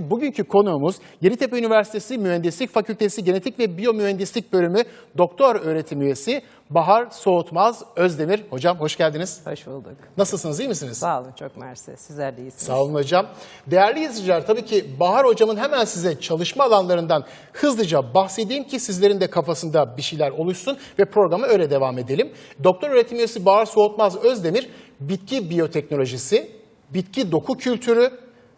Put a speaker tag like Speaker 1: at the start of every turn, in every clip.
Speaker 1: Bugünkü konuğumuz Yeditepe Üniversitesi Mühendislik Fakültesi Genetik ve Biyomühendislik Bölümü Doktor Öğretim Üyesi Bahar Soğutmaz Özdemir. Hocam hoş geldiniz.
Speaker 2: Hoş bulduk.
Speaker 1: Nasılsınız, iyi misiniz?
Speaker 2: Sağ olun, çok mersi. Sizler de iyisiniz.
Speaker 1: Sağ olun hocam. Değerli izleyiciler tabii ki Bahar hocamın hemen size çalışma alanlarından hızlıca bahsedeyim ki sizlerin de kafasında bir şeyler oluşsun ve programa öyle devam edelim. Doktor öğretim üyesi Bahar Soğutmaz Özdemir bitki biyoteknolojisi, bitki doku kültürü,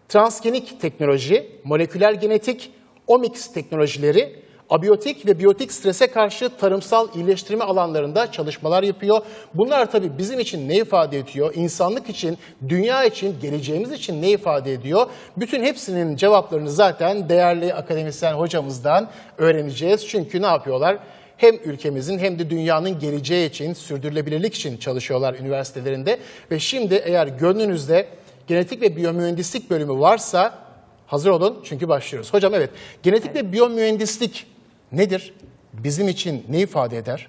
Speaker 1: transgenik teknoloji, moleküler genetik, omics teknolojileri, abiyotik ve biyotik strese karşı tarımsal iyileştirme alanlarında çalışmalar yapıyor. Bunlar tabii bizim için ne ifade ediyor? İnsanlık için, dünya için, geleceğimiz için ne ifade ediyor? Bütün hepsinin cevaplarını zaten değerli akademisyen hocamızdan öğreneceğiz. Çünkü ne yapıyorlar? Hem ülkemizin hem de dünyanın geleceği için, sürdürülebilirlik için çalışıyorlar üniversitelerinde. Ve şimdi eğer gönlünüzde genetik ve biyomühendislik bölümü varsa hazır olun çünkü başlıyoruz. Hocam evet, genetik ve biyomühendislik nedir? Bizim için ne ifade eder?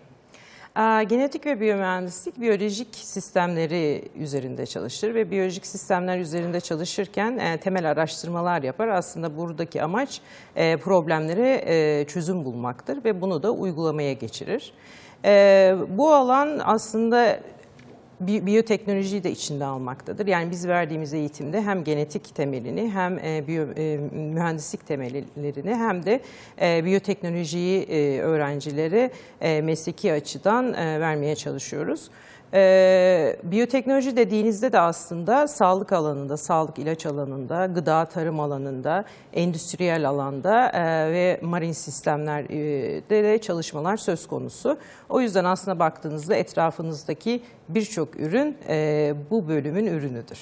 Speaker 2: Genetik ve biyomühendislik biyolojik sistemleri üzerinde çalışır ve biyolojik sistemler üzerinde çalışırken e, temel araştırmalar yapar. Aslında buradaki amaç e, problemlere e, çözüm bulmaktır ve bunu da uygulamaya geçirir. E, bu alan aslında bi- biyoteknolojiyi de içinde almaktadır. Yani biz verdiğimiz eğitimde hem genetik temelini hem e, biyo, e, mühendislik temellerini hem de e, biyoteknolojiyi e, öğrencilere e, mesleki açıdan e, vermeye çalışıyoruz. E, biyoteknoloji dediğinizde de aslında sağlık alanında, sağlık ilaç alanında, gıda tarım alanında, endüstriyel alanda e, ve marin sistemlerde de çalışmalar söz konusu. O yüzden aslında baktığınızda etrafınızdaki birçok ürün e, bu bölümün ürünüdür.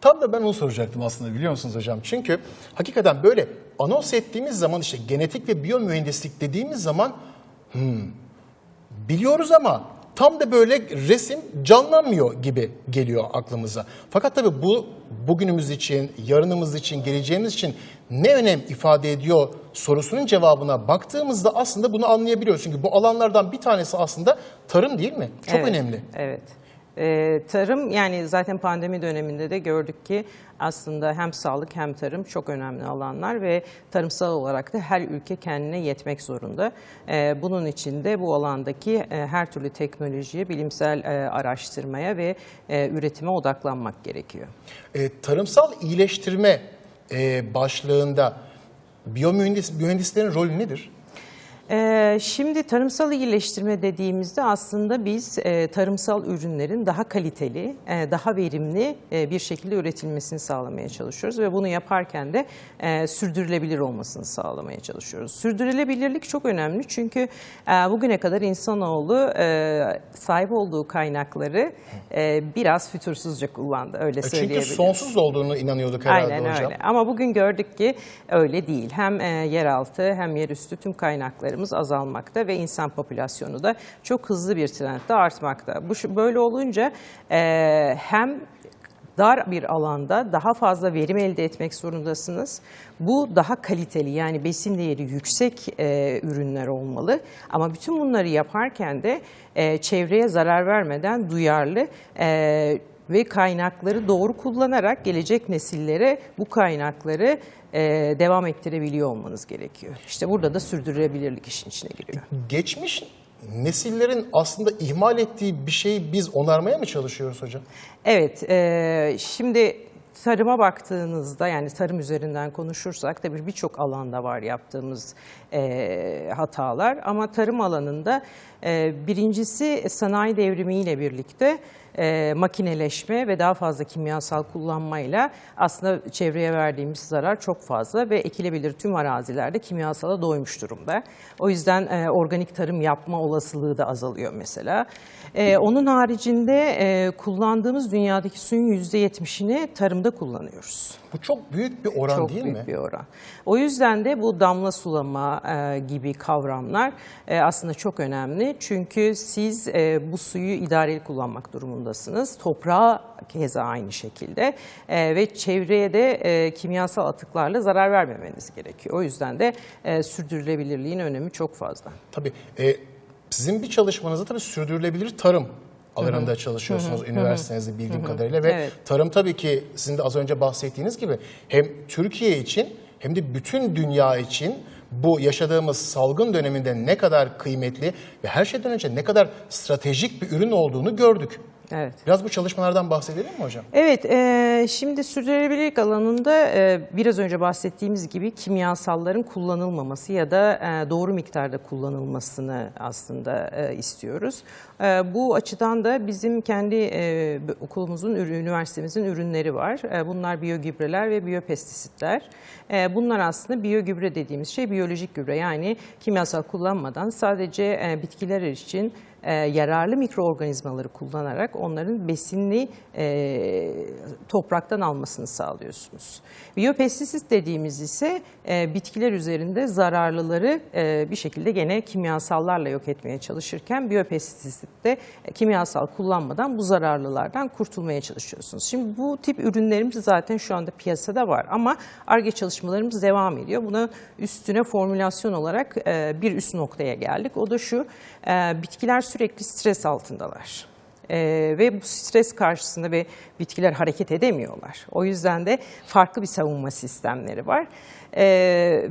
Speaker 1: Tam da ben onu soracaktım aslında biliyor musunuz hocam? Çünkü hakikaten böyle anons ettiğimiz zaman işte genetik ve biyomühendislik dediğimiz zaman hmm, biliyoruz ama tam da böyle resim canlanmıyor gibi geliyor aklımıza. Fakat tabii bu bugünümüz için, yarınımız için, geleceğimiz için ne önem ifade ediyor sorusunun cevabına baktığımızda aslında bunu anlayabiliyoruz. Çünkü bu alanlardan bir tanesi aslında tarım değil mi? Çok
Speaker 2: Evet,
Speaker 1: önemli.
Speaker 2: Evet. Ee, tarım yani zaten pandemi döneminde de gördük ki aslında hem sağlık hem tarım çok önemli alanlar ve tarımsal olarak da her ülke kendine yetmek zorunda. Ee, bunun için de bu alandaki e, her türlü teknolojiye, bilimsel e, araştırmaya ve e, üretime odaklanmak gerekiyor.
Speaker 1: E, tarımsal iyileştirme e, başlığında biyomühendis, mühendislerin rolü nedir?
Speaker 2: Ee, Şimdi tarımsal iyileştirme dediğimizde aslında biz e, tarımsal ürünlerin daha kaliteli, e, daha verimli e, bir şekilde üretilmesini sağlamaya çalışıyoruz ve bunu yaparken de sürdürülebilir olmasını sağlamaya çalışıyoruz. Sürdürülebilirlik çok önemli çünkü bugüne kadar insanoğlu sahip olduğu kaynakları biraz fütursuzca kullandı öyle
Speaker 1: E, Çünkü
Speaker 2: söyleyebiliriz.
Speaker 1: sonsuz olduğunu inanıyorduk herhalde
Speaker 2: Aynen
Speaker 1: hocam.
Speaker 2: öyle. Ama bugün gördük ki öyle değil. Hem yeraltı hem yerüstü tüm kaynaklarımız azalmakta ve insan popülasyonu da çok hızlı bir trendde artmakta. Bu böyle olunca e, hem dar bir alanda daha fazla verim elde etmek zorundasınız. Bu daha kaliteli yani besin değeri yüksek e, ürünler olmalı. Ama bütün bunları yaparken de e, çevreye zarar vermeden duyarlı e, ve kaynakları doğru kullanarak gelecek nesillere bu kaynakları e, devam ettirebiliyor olmanız gerekiyor. İşte burada da sürdürülebilirlik işin içine giriyor.
Speaker 1: Geçmiş nesillerin aslında ihmal ettiği bir şeyi biz onarmaya mı çalışıyoruz hocam?
Speaker 2: Evet, e, şimdi tarıma baktığınızda yani tarım üzerinden konuşursak tabii birçok alanda var yaptığımız e, hatalar ama tarım alanında e, birincisi sanayi devrimiyle birlikte e, makineleşme ve daha fazla kimyasal kullanmayla aslında çevreye verdiğimiz zarar çok fazla ve ekilebilir tüm arazilerde kimyasala doymuş durumda. O yüzden e, organik tarım yapma olasılığı da azalıyor mesela. E, onun haricinde e, kullandığımız dünyadaki suyun %70'ini tarımda kullanıyoruz.
Speaker 1: Bu çok büyük bir oran
Speaker 2: Çok
Speaker 1: değil
Speaker 2: büyük
Speaker 1: mi?
Speaker 2: bir oran. O yüzden de bu damla sulama e, gibi kavramlar e, aslında çok önemli. Çünkü siz e, bu suyu idareli kullanmak durumundasınız. Toprağa keza aynı şekilde E, ve çevreye de e, kimyasal atıklarla zarar vermemeniz gerekiyor. O yüzden de e, sürdürülebilirliğin önemi çok fazla.
Speaker 1: Tabii. e, sizin bir çalışmanızda tabii sürdürülebilir tarım alanında çalışıyorsunuz üniversitenizde bildiğim kadarıyla ve
Speaker 2: Evet.
Speaker 1: tarım tabii ki sizin de az önce bahsettiğiniz gibi hem Türkiye için hem de bütün dünya için bu yaşadığımız salgın döneminde ne kadar kıymetli ve her şeyden önce ne kadar stratejik bir ürün olduğunu gördük.
Speaker 2: Evet.
Speaker 1: Biraz bu çalışmalardan bahsedelim mi hocam?
Speaker 2: Evet, e, şimdi sürdürülebilirlik alanında e, biraz önce bahsettiğimiz gibi kimyasalların kullanılmaması ya da e, doğru miktarda kullanılmasını aslında e, istiyoruz. E, bu açıdan da bizim kendi e, okulumuzun, üniversitemizin ürünleri var. E, bunlar biyogübreler ve biyopestisitler. E, bunlar aslında biyogübre dediğimiz şey biyolojik gübre yani kimyasal kullanmadan sadece e, bitkiler için e, yararlı mikroorganizmaları kullanarak onların besinli e, topraktan almasını sağlıyorsunuz. Biyopestisit dediğimiz ise e, bitkiler üzerinde zararlıları bir şekilde gene kimyasallarla yok etmeye çalışırken biyopestisitte e, kimyasal kullanmadan bu zararlılardan kurtulmaya çalışıyorsunuz. Şimdi bu tip ürünlerimiz zaten şu anda piyasada var ama ARGE çalışmalarımız devam ediyor. Buna üstüne formülasyon olarak bir üst noktaya geldik. O da şu, bitkiler sürekli stres altındalar. Ee, ve bu stres karşısında ve bitkiler hareket edemiyorlar. O yüzden de farklı bir savunma sistemleri var. Ee,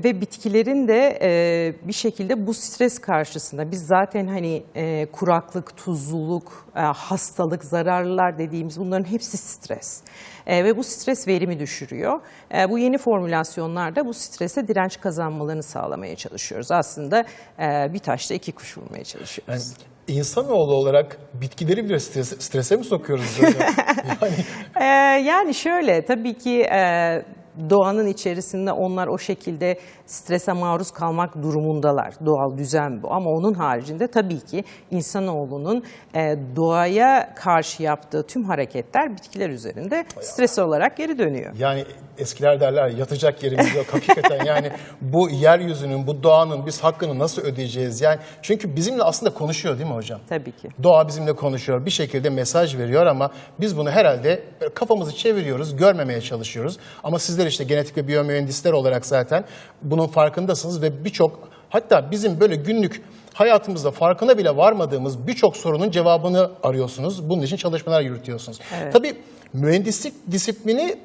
Speaker 2: ve bitkilerin de e, bir şekilde bu stres karşısında biz zaten hani e, kuraklık, tuzluluk, e, hastalık, zararlılar dediğimiz bunların hepsi stres. E, ve bu stres verimi düşürüyor. E, bu yeni formülasyonlarda bu strese direnç kazanmalarını sağlamaya çalışıyoruz. Aslında e, bir taşla iki kuş vurmaya çalışıyoruz.
Speaker 1: Yani insanoğlu olarak bitkileri bile stres- strese mi sokuyoruz yani
Speaker 2: Ee, yani şöyle tabii ki e, doğanın içerisinde onlar o şekilde strese maruz kalmak durumundalar. Doğal düzen bu. Ama onun haricinde tabii ki insanoğlunun e, doğaya karşı yaptığı tüm hareketler bitkiler üzerinde stres olarak geri dönüyor.
Speaker 1: Yani eskiler derler yatacak yerimiz yok. Hakikaten yani bu yeryüzünün, bu doğanın biz hakkını nasıl ödeyeceğiz? Yani çünkü bizimle aslında konuşuyor değil mi hocam?
Speaker 2: Tabii ki.
Speaker 1: Doğa bizimle konuşuyor, bir şekilde mesaj veriyor ama biz bunu herhalde kafamızı çeviriyoruz, görmemeye çalışıyoruz. Ama sizler işte genetik ve biyomühendisler olarak zaten bunun farkındasınız ve birçok hatta bizim böyle günlük hayatımızda farkına bile varmadığımız birçok sorunun cevabını arıyorsunuz. Bunun için çalışmalar yürütüyorsunuz. Tabii mühendislik disiplini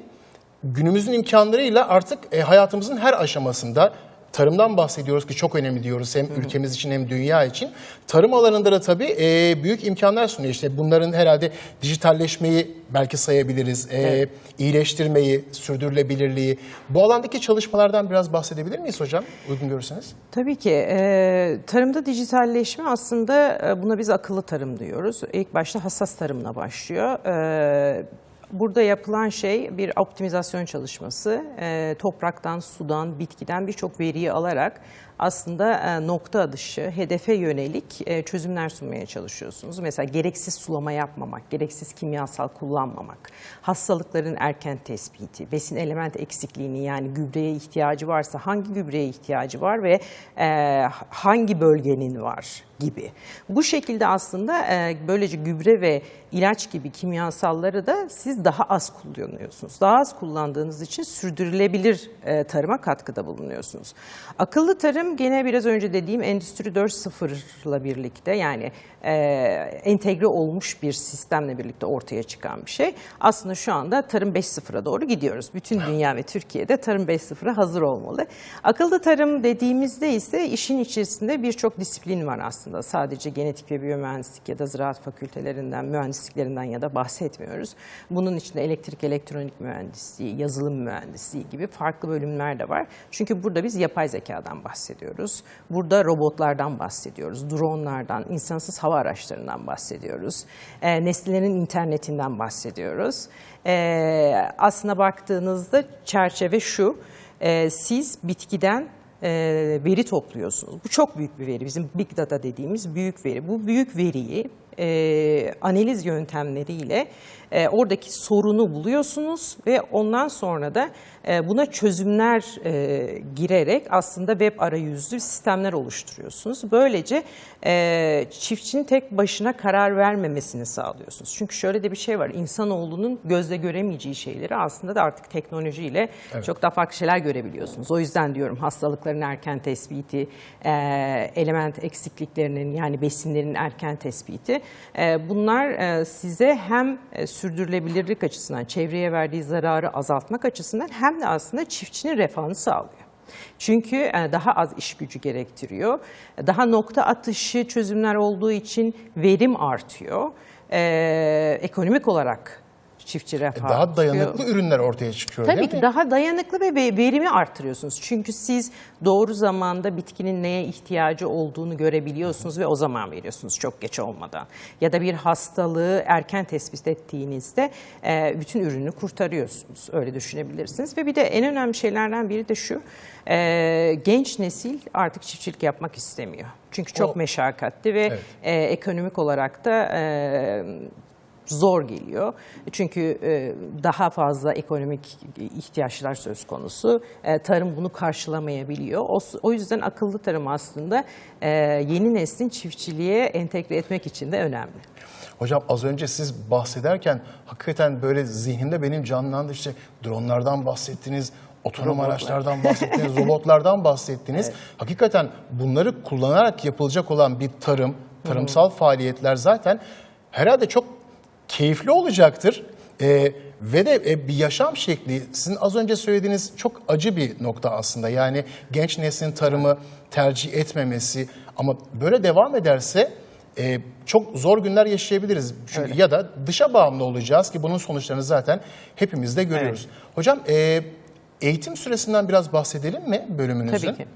Speaker 1: günümüzün imkanlarıyla artık e, hayatımızın her aşamasında tarımdan bahsediyoruz ki çok önemli diyoruz hem ülkemiz için hem dünya için. Tarım alanında da tabii e, büyük imkanlar sunuyor. İşte bunların herhalde dijitalleşmeyi belki sayabiliriz, e, iyileştirmeyi, sürdürülebilirliği. Bu alandaki çalışmalardan biraz bahsedebilir miyiz hocam? Uygun görürseniz.
Speaker 2: Tabii ki. e, tarımda dijitalleşme aslında e, buna biz akıllı tarım diyoruz. İlk başta hassas tarımla başlıyor. E, burada yapılan şey bir optimizasyon çalışması. E, topraktan, sudan, bitkiden birçok veriyi alarak aslında e, nokta atışı, hedefe yönelik e, çözümler sunmaya çalışıyorsunuz. Mesela gereksiz sulama yapmamak, gereksiz kimyasal kullanmamak, hastalıkların erken tespiti, besin element eksikliğini yani gübreye ihtiyacı varsa hangi gübreye ihtiyacı var ve e, hangi bölgenin var gibi. Bu şekilde aslında böylece gübre ve ilaç gibi kimyasalları da siz daha az kullanıyorsunuz. Daha az kullandığınız için sürdürülebilir tarıma katkıda bulunuyorsunuz. Akıllı tarım gene biraz önce dediğim Endüstri 4.0'la birlikte yani e, entegre olmuş bir sistemle birlikte ortaya çıkan bir şey. Aslında şu anda tarım 5.0'a doğru gidiyoruz. Bütün dünya ve Türkiye'de tarım 5.0'a hazır olmalı. Akıllı tarım dediğimizde ise işin içerisinde birçok disiplin var aslında. Sadece genetik ve biyomühendislik ya da ziraat fakültelerinden, mühendisliklerinden ya da bahsetmiyoruz. Bunun içinde elektrik, elektronik mühendisliği, yazılım mühendisliği gibi farklı bölümler de var. Çünkü burada biz yapay zekadan bahsediyoruz. Burada robotlardan bahsediyoruz. Dronlardan, insansız hava araçlarından bahsediyoruz. E, nesnelerin internetinden bahsediyoruz. E, aslına baktığınızda çerçeve şu. e, siz bitkiden e, veri topluyorsunuz. Bu çok büyük bir veri. Bizim big data dediğimiz büyük veri. Bu büyük veriyi e, analiz yöntemleriyle e, oradaki sorunu buluyorsunuz ve ondan sonra da e, buna çözümler e, girerek aslında web arayüzlü sistemler oluşturuyorsunuz. Böylece e, çiftçinin tek başına karar vermemesini sağlıyorsunuz. Çünkü şöyle de bir şey var. İnsanoğlunun gözle göremeyeceği şeyleri aslında da artık teknolojiyle çok daha farklı şeyler görebiliyorsunuz. O yüzden diyorum hastalıkların erken tespiti, e, element eksikliklerinin yani besinlerin erken tespiti. e, bunlar e, size hem e, sürdürülebilirlik açısından, çevreye verdiği zararı azaltmak açısından hem de aslında çiftçinin refahını sağlıyor. Çünkü e, daha az iş gücü gerektiriyor. Daha nokta atışı çözümler olduğu için verim artıyor. E, ekonomik olarak çiftçi refah
Speaker 1: Daha dayanıklı ürünler ortaya çıkıyor
Speaker 2: Tabii
Speaker 1: değil
Speaker 2: ki
Speaker 1: mi?
Speaker 2: daha dayanıklı ve ve- verimi arttırıyorsunuz. Çünkü siz doğru zamanda bitkinin neye ihtiyacı olduğunu görebiliyorsunuz ve o zaman veriyorsunuz çok geç olmadan. Ya da bir hastalığı erken tespit ettiğinizde e, bütün ürünü kurtarıyorsunuz. Öyle düşünebilirsiniz. Ve bir de en önemli şeylerden biri de şu. e, genç nesil artık çiftçilik yapmak istemiyor. Çünkü çok
Speaker 1: O-
Speaker 2: meşakkatli ve
Speaker 1: Evet.
Speaker 2: e, ekonomik olarak da zor geliyor. Çünkü e, daha fazla ekonomik ihtiyaçlar söz konusu. E, Tarım bunu karşılamayabiliyor. O, yüzden akıllı tarım aslında e, yeni neslin çiftçiliğe entegre etmek için de önemli.
Speaker 1: Hocam az önce siz bahsederken hakikaten böyle zihnimde benim canlandı işte dronlardan bahsettiniz, otonom araçlardan bahsettiniz, robotlardan bahsettiniz. Hakikaten bunları kullanarak yapılacak olan bir tarım, tarımsal faaliyetler zaten herhalde çok keyifli olacaktır. Ee, ve de e, bir yaşam şekli, sizin az önce söylediğiniz çok acı bir nokta aslında. Yani genç neslin tarımı tercih etmemesi ama böyle devam ederse e, çok zor günler yaşayabiliriz. Çünkü ya da dışa bağımlı olacağız ki bunun sonuçlarını zaten hepimiz de görüyoruz. Hocam e, eğitim süresinden biraz bahsedelim mi bölümünüzün?
Speaker 2: Tabii ki.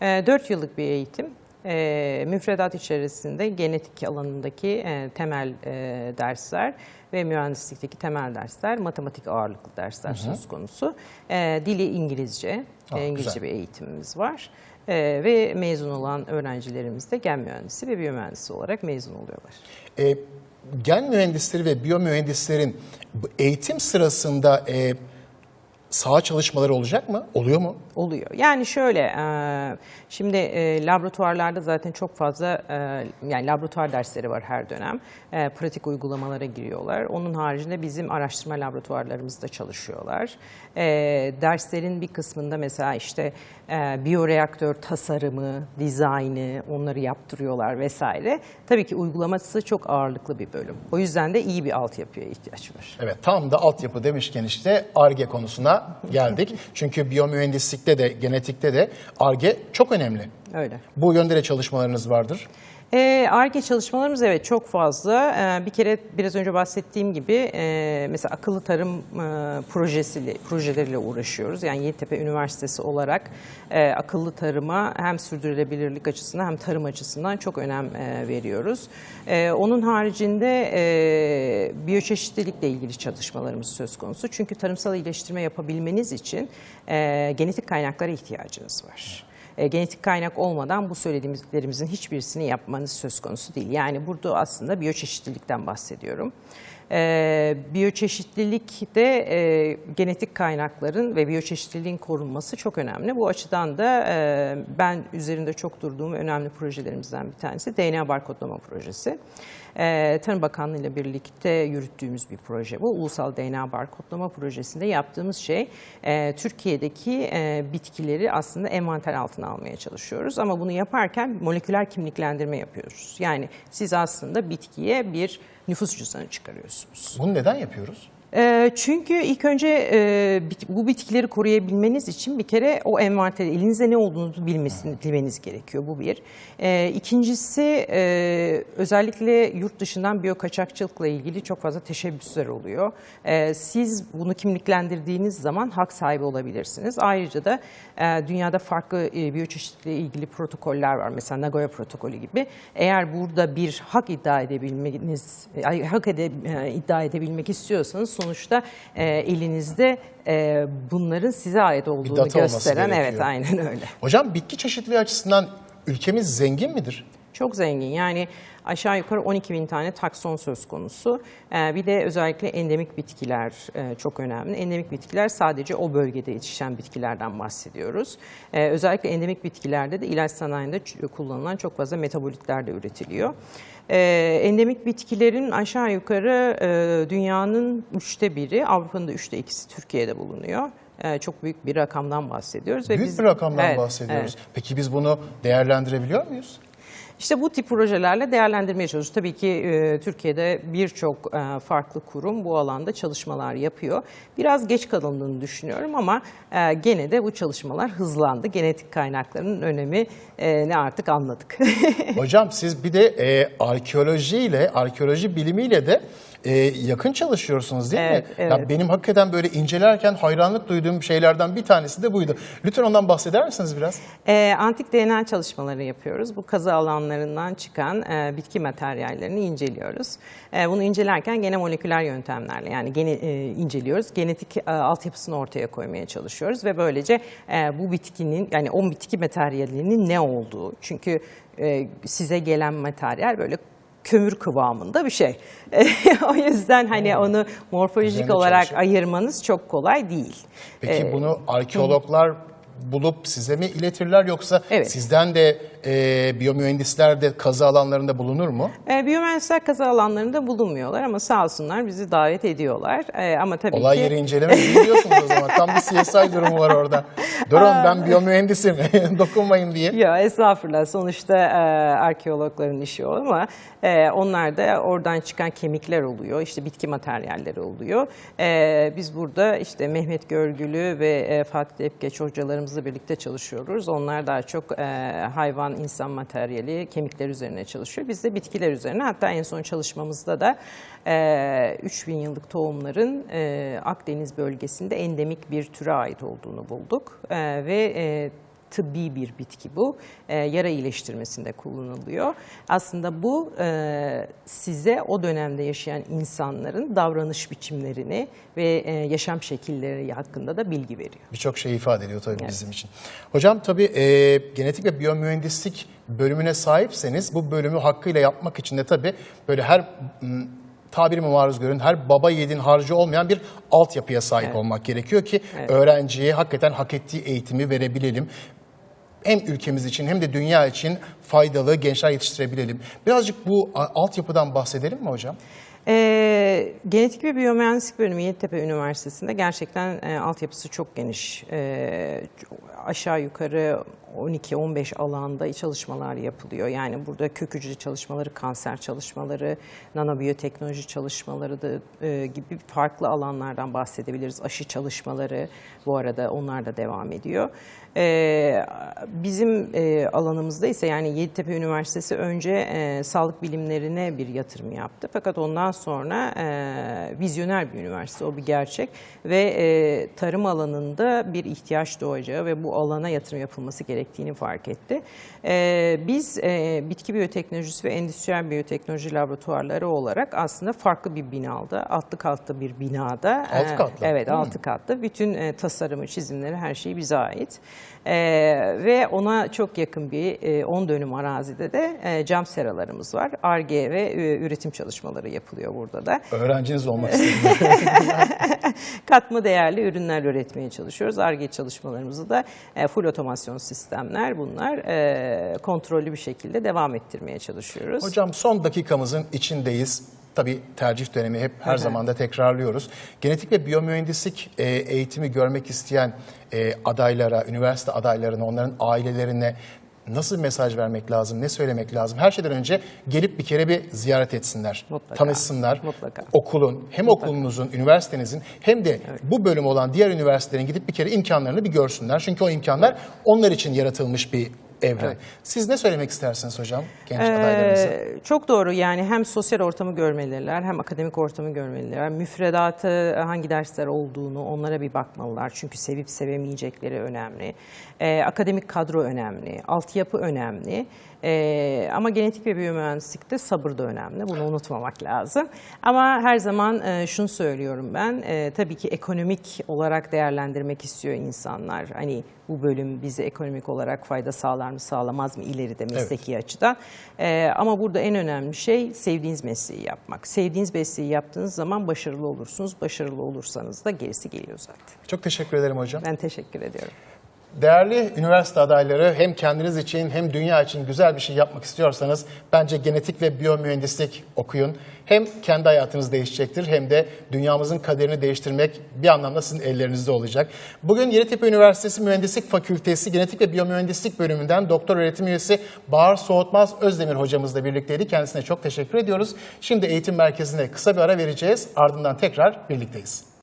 Speaker 2: E, 4 yıllık bir eğitim. E, müfredat içerisinde genetik alanındaki e, temel e, dersler ve mühendislikteki temel dersler, matematik ağırlıklı dersler söz konusu. E, dili İngilizce,
Speaker 1: Ah,
Speaker 2: e, İngilizce
Speaker 1: güzel.
Speaker 2: bir eğitimimiz var. E, ve mezun olan öğrencilerimiz de gen mühendisi ve biyomühendisi olarak mezun oluyorlar.
Speaker 1: E, gen mühendisleri ve biyomühendislerin eğitim sırasında e, saha çalışmaları olacak mı? Oluyor mu?
Speaker 2: oluyor. Yani şöyle, e, şimdi e, laboratuvarlarda zaten çok fazla, e, yani laboratuvar dersleri var her dönem. Pratik uygulamalara giriyorlar. Onun haricinde bizim araştırma laboratuvarlarımızda çalışıyorlar. Derslerin bir kısmında mesela işte biyoreaktör tasarımı, dizaynı, onları yaptırıyorlar vesaire. Tabii ki uygulaması çok ağırlıklı bir bölüm. O yüzden de iyi bir altyapıya ihtiyaç var.
Speaker 1: Evet tam da altyapı demişken işte ARGE konusuna geldik. Çünkü biyomühendislikte de genetikte de ARGE çok önemli.
Speaker 2: Öyle.
Speaker 1: Bu yönde de çalışmalarınız vardır.
Speaker 2: Ee, ARGE çalışmalarımız evet çok fazla. Ee, bir kere biraz önce bahsettiğim gibi e, mesela akıllı tarım e, projesiyle, projeleriyle uğraşıyoruz. Yani Yeditepe Üniversitesi olarak e, akıllı tarıma hem sürdürülebilirlik açısından hem tarım açısından çok önem e, veriyoruz. E, onun haricinde e, biyoçeşitlilikle ilgili çalışmalarımız söz konusu. Çünkü tarımsal iyileştirme yapabilmeniz için e, genetik kaynaklara ihtiyacınız var. E, genetik kaynak olmadan bu söylediğimizlerimizin hiçbirisini yapmanız söz konusu değil. Yani burada aslında biyoçeşitlilikten bahsediyorum. E, biyoçeşitlilikte e, genetik kaynakların ve biyoçeşitliliğin korunması çok önemli. Bu açıdan da e, ben üzerinde çok durduğum önemli projelerimizden bir tanesi DNA barkodlama projesi. Ee, Tarım Bakanlığı ile birlikte yürüttüğümüz bir proje bu. Ulusal DNA barkodlama projesinde yaptığımız şey e, Türkiye'deki e, bitkileri aslında envanter altına almaya çalışıyoruz. Ama bunu yaparken moleküler kimliklendirme yapıyoruz. Yani siz aslında bitkiye bir nüfus cüzdanı çıkarıyorsunuz.
Speaker 1: Bunu neden yapıyoruz?
Speaker 2: Ee, Çünkü ilk önce e, bu bitkileri koruyabilmeniz için bir kere o envanterde elinizde ne olduğunu bilmesini, bilmeniz gerekiyor. Bu bir. Ee, İkincisi e, özellikle yurt dışından biyokaçakçılıkla ilgili çok fazla teşebbüsler oluyor. Ee, Siz bunu kimliklendirdiğiniz zaman hak sahibi olabilirsiniz. Ayrıca da e, dünyada farklı e, biyoçeşitliliğe ilgili protokoller var. Mesela Nagoya protokolü gibi. Eğer burada bir hak iddia edebilmeniz, hak ede, iddia edebilmek istiyorsanız sonuçta e, elinizde e, bunların size ait olduğunu gösteren evet aynen öyle.
Speaker 1: Hocam bitki çeşitliliği açısından ülkemiz zengin midir?
Speaker 2: Çok zengin yani aşağı yukarı 12 bin tane takson söz konusu. Ee, bir de özellikle endemik bitkiler e, çok önemli. Endemik bitkiler sadece o bölgede yetişen bitkilerden bahsediyoruz. Ee, özellikle endemik bitkilerde de ilaç sanayinde kullanılan çok fazla metabolitler de üretiliyor. Ee, endemik bitkilerin aşağı yukarı e, dünyanın üçte biri, Avrupa'nın da üçte ikisi Türkiye'de bulunuyor. Çok büyük bir rakamdan bahsediyoruz. ve
Speaker 1: Büyük
Speaker 2: biz-
Speaker 1: bir rakamdan
Speaker 2: Evet,
Speaker 1: bahsediyoruz.
Speaker 2: evet.
Speaker 1: Peki biz bunu değerlendirebiliyor muyuz?
Speaker 2: İşte bu tip projelerle değerlendirmeye çalışıyoruz. Tabii ki e, Türkiye'de birçok e, farklı kurum bu alanda çalışmalar yapıyor. Biraz geç kalındığını düşünüyorum ama e, gene de bu çalışmalar hızlandı. Genetik kaynaklarının önemi e, ne artık anladık.
Speaker 1: Hocam siz bir de e, arkeolojiyle, arkeoloji bilimiyle de e, yakın çalışıyorsunuz değil
Speaker 2: Evet,
Speaker 1: mi?
Speaker 2: evet.
Speaker 1: Ya benim hakikaten böyle incelerken hayranlık duyduğum şeylerden bir tanesi de buydu. Lütfen ondan bahseder misiniz biraz?
Speaker 2: E, antik DNA çalışmaları yapıyoruz. Bu kazı alanlarından çıkan e, bitki materyallerini inceliyoruz. E, bunu incelerken gene moleküler yöntemlerle yani gene, e, inceliyoruz. Genetik e, altyapısını ortaya koymaya çalışıyoruz ve böylece e, bu bitkinin yani o bitki materyalinin ne olduğu çünkü e, size gelen materyal böyle kömür kıvamında bir şey. o yüzden hani onu morfolojik
Speaker 1: Üzerine
Speaker 2: olarak
Speaker 1: çalışıyor.
Speaker 2: ayırmanız çok kolay değil.
Speaker 1: Peki bunu arkeologlar bulup size mi iletirler yoksa
Speaker 2: Evet.
Speaker 1: sizden de e, biyomühendisler de kazı alanlarında bulunur mu?
Speaker 2: E, biyomühendisler kazı alanlarında bulunmuyorlar ama sağ olsunlar bizi davet ediyorlar. E, ama tabii
Speaker 1: Olay
Speaker 2: ki
Speaker 1: yeri inceleme biliyorsunuz o zaman. Tam bir CSI durumu var orada. Durun ben biyomühendisim dokunmayın diye.
Speaker 2: Ya estağfurullah sonuçta e, arkeologların işi o ama e, onlar da oradan çıkan kemikler oluyor, işte bitki materyalleri oluyor. E, biz burada işte Mehmet Görgülü ve e, Fatih Tepkeç hocalarımızla birlikte çalışıyoruz. Onlar daha çok e, hayvan, insan materyali, kemikler üzerine çalışıyor. Biz de bitkiler üzerine. Hatta en son çalışmamızda da e, 3000 yıllık tohumların e, Akdeniz bölgesinde endemik bir türe ait olduğunu bulduk. E, ve e, tıbbi bir bitki bu. E, yara iyileştirmesinde kullanılıyor. Aslında bu e, size o dönemde yaşayan insanların davranış biçimlerini ve e, yaşam şekilleri hakkında da bilgi veriyor.
Speaker 1: Birçok şey ifade ediyor tabii bizim için. Hocam tabii e, genetik ve biyomühendislik bölümüne sahipseniz bu bölümü hakkıyla yapmak için de tabii böyle her tabirime maruz görün her baba yiğidin harcı olmayan bir altyapıya sahip olmak gerekiyor ki öğrenciye hakikaten hak ettiği eğitimi verebilelim. Hem ülkemiz için hem de dünya için faydalı gençler yetiştirebilelim. Birazcık bu altyapıdan bahsedelim mi hocam?
Speaker 2: E, genetik ve biyomühendislik bölümü Yeditepe Üniversitesi'nde gerçekten e, altyapısı çok geniş. E, aşağı yukarı 12-15 alanda çalışmalar yapılıyor. Yani burada kök hücre çalışmaları, kanser çalışmaları, nanobiyoteknoloji çalışmaları da e, gibi farklı alanlardan bahsedebiliriz. Aşı çalışmaları bu arada onlar da devam ediyor. E, bizim e, alanımızda ise yani Yeditepe Üniversitesi önce e, sağlık bilimlerine bir yatırım yaptı. Fakat ondan sonra e, vizyoner bir üniversite, o bir gerçek. Ve e, tarım alanında bir ihtiyaç doğacağı ve bu alana yatırım yapılması gerektiğini fark etti. E, biz e, bitki biyoteknolojisi ve endüstriyel biyoteknoloji laboratuvarları olarak aslında farklı bir binada, altlı katlı bir binada.
Speaker 1: Altı
Speaker 2: e,
Speaker 1: katlı.
Speaker 2: Evet,
Speaker 1: Hmm.
Speaker 2: altı katlı. Bütün e, tasarımı, çizimleri, her şeyi bize ait. E, ve ona çok yakın bir e, 10 dönüm arazide de e, cam seralarımız var. ARGE ve e, üretim çalışmaları yapılıyor burada da.
Speaker 1: Öğrenciniz olmak istedim.
Speaker 2: Katma değerli ürünler üretmeye çalışıyoruz. ARGE çalışmalarımızı da e, full otomasyon sistemler bunlar e, kontrollü bir şekilde devam ettirmeye çalışıyoruz.
Speaker 1: Hocam son dakikamızın içindeyiz. Tabii tercih dönemi hep her zaman da tekrarlıyoruz. Genetik ve biyomühendislik e, eğitimi görmek isteyen e, adaylara, üniversite adaylarına, onların ailelerine nasıl mesaj vermek lazım, ne söylemek lazım? Her şeyden önce gelip bir kere bir ziyaret etsinler,
Speaker 2: Mutlaka,
Speaker 1: tanışsınlar.
Speaker 2: mutlaka.
Speaker 1: Okulun, hem okulunuzun, üniversitenizin hem de bu bölüm olan diğer üniversitelerin gidip bir kere imkanlarını bir görsünler. Çünkü o imkanlar onlar için yaratılmış bir evren. Siz ne söylemek istersiniz hocam genç?
Speaker 2: Ee, çok doğru yani hem sosyal ortamı görmeliler hem akademik ortamı görmeliler. Müfredatı hangi dersler olduğunu onlara bir bakmalılar. Çünkü sevip sevemeyecekleri önemli. Ee, akademik kadro önemli. Altyapı önemli. Ee, ama genetik ve biyomühendislikte sabır da önemli. Bunu unutmamak lazım. Ama her zaman e, şunu söylüyorum ben. e, tabii ki ekonomik olarak değerlendirmek istiyor insanlar. Hani bu bölüm bize ekonomik olarak fayda sağlar mı sağlamaz mı ileride mesleki açıdan. Ee, ama burada en önemli şey sevdiğiniz mesleği yapmak. Sevdiğiniz mesleği yaptığınız zaman başarılı olursunuz. Başarılı olursanız da gerisi geliyor zaten.
Speaker 1: Çok teşekkür ederim hocam.
Speaker 2: Ben teşekkür ediyorum.
Speaker 1: Değerli üniversite adayları hem kendiniz için hem dünya için güzel bir şey yapmak istiyorsanız bence genetik ve biyomühendislik okuyun. Hem kendi hayatınız değişecektir hem de dünyamızın kaderini değiştirmek bir anlamda sizin ellerinizde olacak. Bugün Yeditepe Üniversitesi Mühendislik Fakültesi Genetik ve Biyomühendislik bölümünden doktor öğretim üyesi Bahar Soğutmaz Özdemir hocamızla birlikteydi. Kendisine çok teşekkür ediyoruz. Şimdi eğitim merkezine kısa bir ara vereceğiz. Ardından tekrar birlikteyiz.